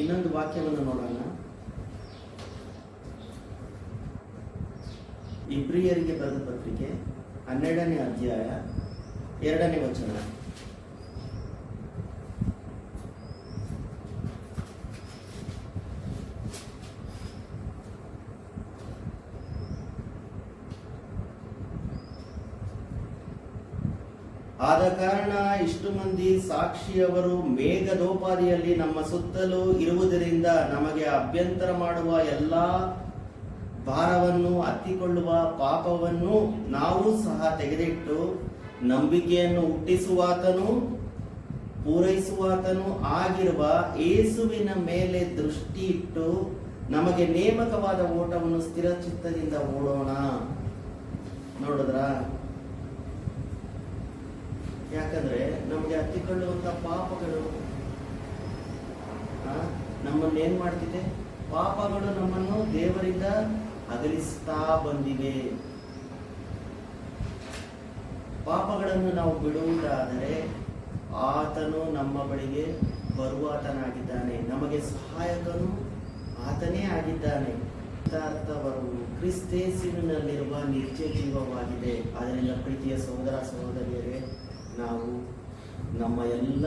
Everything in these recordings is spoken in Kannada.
ಇನ್ನೊಂದು ವಾಕ್ಯವನ್ನು ನೋಡೋಣ. ಇಬ್ರಿಯರಿಗೆ ಬರೆದ ಪತ್ರಿಕೆ ಹನ್ನೆರಡನೇ ಅಧ್ಯಾಯ ಎರಡನೇ ವಚನ. ಆದ ಕಾರಣ ಇಷ್ಟು ಮಂದಿ ಸಾಕ್ಷಿಯವರು ಮೇಘದೋಪಾದಿಯಲ್ಲಿ ನಮ್ಮ ಸುತ್ತಲೂ ಇರುವುದರಿಂದ ನಮಗೆ ಅಭ್ಯಂತರ ಮಾಡುವ ಎಲ್ಲ ಭಾರವನ್ನು ಹತ್ತಿಕೊಳ್ಳುವ ಪಾಪವನ್ನು ನಾವು ಸಹ ತೆಗೆದಿಟ್ಟು ನಂಬಿಕೆಯನ್ನು ಹುಟ್ಟಿಸುವಾತನು, ಪೂರೈಸುವಾತನು ಆಗಿರುವ ಏಸುವಿನ ಮೇಲೆ ದೃಷ್ಟಿ ಇಟ್ಟು ನಮಗೆ ನೇಮಕವಾದ ಓಟವನ್ನು ಸ್ಥಿರ ಚಿತ್ತದಿಂದ ಓಡೋಣ ನೋಡಿದ್ರಾ? ಯಾಕಂದ್ರೆ ನಮಗೆ ಹತ್ತಿಕೊಳ್ಳುವಂತ ಪಾಪಗಳು ನಮ್ಮನ್ನ ಏನ್ ಮಾಡ್ತಿದೆ? ಪಾಪಗಳು ನಮ್ಮನ್ನು ದೇವರಿಂದ ಅಗಲಿಸ್ತಾ ಬಂದಿವೆ. ಪಾಪಗಳನ್ನು ನಾವು ಬಿಡುವುದಾದರೆ ಆತನು ನಮ್ಮ ಬಳಿಗೆ ಬರುವಾತನಾಗಿದ್ದಾನೆ. ನಮಗೆ ಸಹಾಯಕನು ಆತನೇ ಆಗಿದ್ದಾನೆ. ಅರ್ಥವರು ಕ್ರಿಸ್ತೇಸಿನಲ್ಲಿರುವ ನಿತ್ಯ ಜೀವವಾಗಿದೆ. ಅದರಿಂದ ಪ್ರೀತಿಯ ಸಹೋದರ ಸಹೋದರಿಯರೇ ನಾವು ನಮ್ಮ ಎಲ್ಲ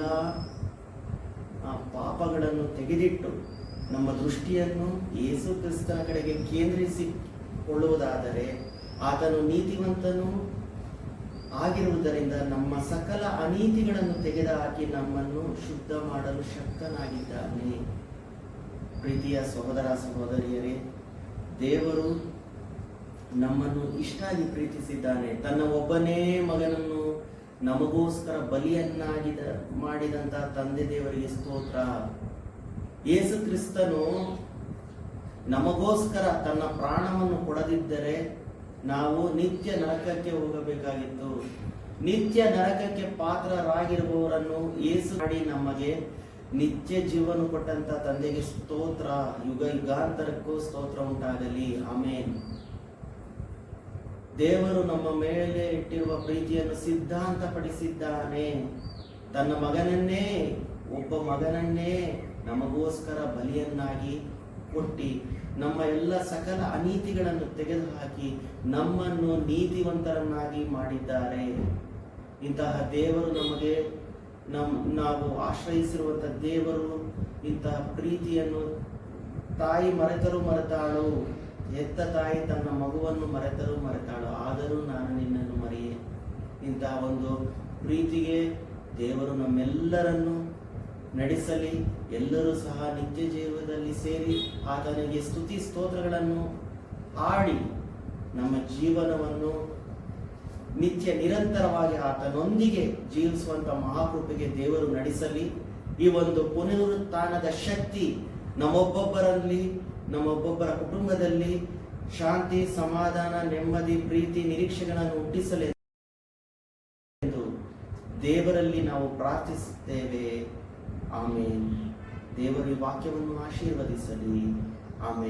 ಪಾಪಗಳನ್ನು ತೆಗೆದಿಟ್ಟು ನಮ್ಮ ದೃಷ್ಟಿಯನ್ನು ಯೇಸು ಕ್ರಿಸ್ತನ ಕಡೆಗೆ ಕೇಂದ್ರಿಸಿಕೊಳ್ಳುವುದಾದರೆ ಆತನು ನೀತಿವಂತನು ಆಗಿರುವುದರಿಂದ ನಮ್ಮ ಸಕಲ ಅನೀತಿಗಳನ್ನು ತೆಗೆದುಹಾಕಿ ನಮ್ಮನ್ನು ಶುದ್ಧ ಮಾಡಲು ಶಕ್ತನಾಗಿದ್ದಾನೆ. ಪ್ರೀತಿಯ ಸಹೋದರ ಸಹೋದರಿಯರೇ, ದೇವರು ನಮ್ಮನ್ನು ಇಷ್ಟಾಗಿ ಪ್ರೀತಿಸಿದ್ದಾನೆ. ತನ್ನ ಒಬ್ಬನೇ ಮಗನನ್ನು ನಮಗೋಸ್ಕರ ಬಲಿಯನ್ನಾಗಿದ, ಮಾಡಿದಂತ ತಂದೆ ದೇವರಿಗೆ ಸ್ತೋತ್ರ. ಯೇಸು ಕ್ರಿಸ್ತನು ನಮಗೋಸ್ಕರ ತನ್ನ ಪ್ರಾಣವನ್ನು ಕೊಡದಿದ್ದರೆ ನಾವು ನಿತ್ಯ ನರಕಕ್ಕೆ ಹೋಗಬೇಕಾಗಿತ್ತು. ನಿತ್ಯ ನರಕಕ್ಕೆ ಪಾತ್ರರಾಗಿರುವವರನ್ನು ಏಸು ಮಾಡಿ ನಮಗೆ ನಿತ್ಯ ಜೀವನ ಕೊಟ್ಟಂತ ತಂದೆಗೆ ಸ್ತೋತ್ರ. ಯುಗ ಯುಗಾಂತರಕ್ಕೂ ಸ್ತೋತ್ರ ಉಂಟಾಗಲಿ. ಆಮೇನ್. ದೇವರು ನಮ್ಮ ಮೇಲೆ ಇಟ್ಟಿರುವ ಪ್ರೀತಿಯನ್ನು ಸಿದ್ಧಾಂತಪಡಿಸಿದ್ದಾನೆ. ತನ್ನ ಮಗನನ್ನೇ, ಒಬ್ಬ ಮಗನನ್ನೇ ನಮಗೋಸ್ಕರ ಬಲಿಯನ್ನಾಗಿ ಕೊಟ್ಟಿ, ನಮ್ಮ ಎಲ್ಲ ಸಕಲ ಅನೀತಿಗಳನ್ನು ತೆಗೆದುಹಾಕಿ ನಮ್ಮನ್ನು ನೀತಿವಂತರನ್ನಾಗಿ ಮಾಡಿದ್ದಾರೆ. ಇಂತಹ ದೇವರು ನಮಗೆ ನಮ್, ನಾವು ಆಶ್ರಯಿಸಿರುವಂಥ ದೇವರು ಇಂತಹ ಪ್ರೀತಿಯನ್ನು ತಾಯಿ ಮರೆತರೂ ಮರೆತಾಳು. ಹೆತ್ತ ತಾಯಿ ತನ್ನ ಮಗುವನ್ನು ಮರೆತರೂ ಮರೆತಾಳು, ಆದರೂ ನಾನು ನಿನ್ನನ್ನು ಮರೆಯೆ. ಇಂತಹ ಒಂದು ಪ್ರೀತಿಗೆ ದೇವರು ನಮ್ಮೆಲ್ಲರನ್ನು ನಡೆಸಲಿ, ಎಲ್ಲರೂ ಸಹ ನಿತ್ಯ ಜೀವನದಲ್ಲಿ ಸೇರಿ ಆತನಿಗೆ ಸ್ತುತಿ ಸ್ತೋತ್ರಗಳನ್ನು ಆಡಿ ನಮ್ಮ ಜೀವನವನ್ನು ನಿತ್ಯ ನಿರಂತರವಾಗಿ ಆತನೊಂದಿಗೆ ಜೀವಿಸುವಂಥ ಮಹಾಕೃಪೆಗೆ ದೇವರು ನಡೆಸಲಿ. ಈ ಒಂದು ಪುನರುತ್ಥಾನದ ಶಕ್ತಿ ನಮ್ಮೊಬ್ಬೊಬ್ಬರಲ್ಲಿ ನಮ್ಮೊಬ್ಬೊಬ್ಬರ ಕುಟುಂಬದಲ್ಲಿ ಶಾಂತಿ, ಸಮಾಧಾನ, ನೆಮ್ಮದಿ, ಪ್ರೀತಿ, ನಿರೀಕ್ಷೆಗಳನ್ನು ಹುಟ್ಟಿಸಲೇ ಎಂದು ದೇವರಲ್ಲಿ ನಾವು ಪ್ರಾರ್ಥಿಸುತ್ತೇವೆ. ಆಮೇಲೆ ದೇವರು ವಾಕ್ಯವನ್ನು ಆಶೀರ್ವದಿಸಲಿ. ಆಮೇಲೆ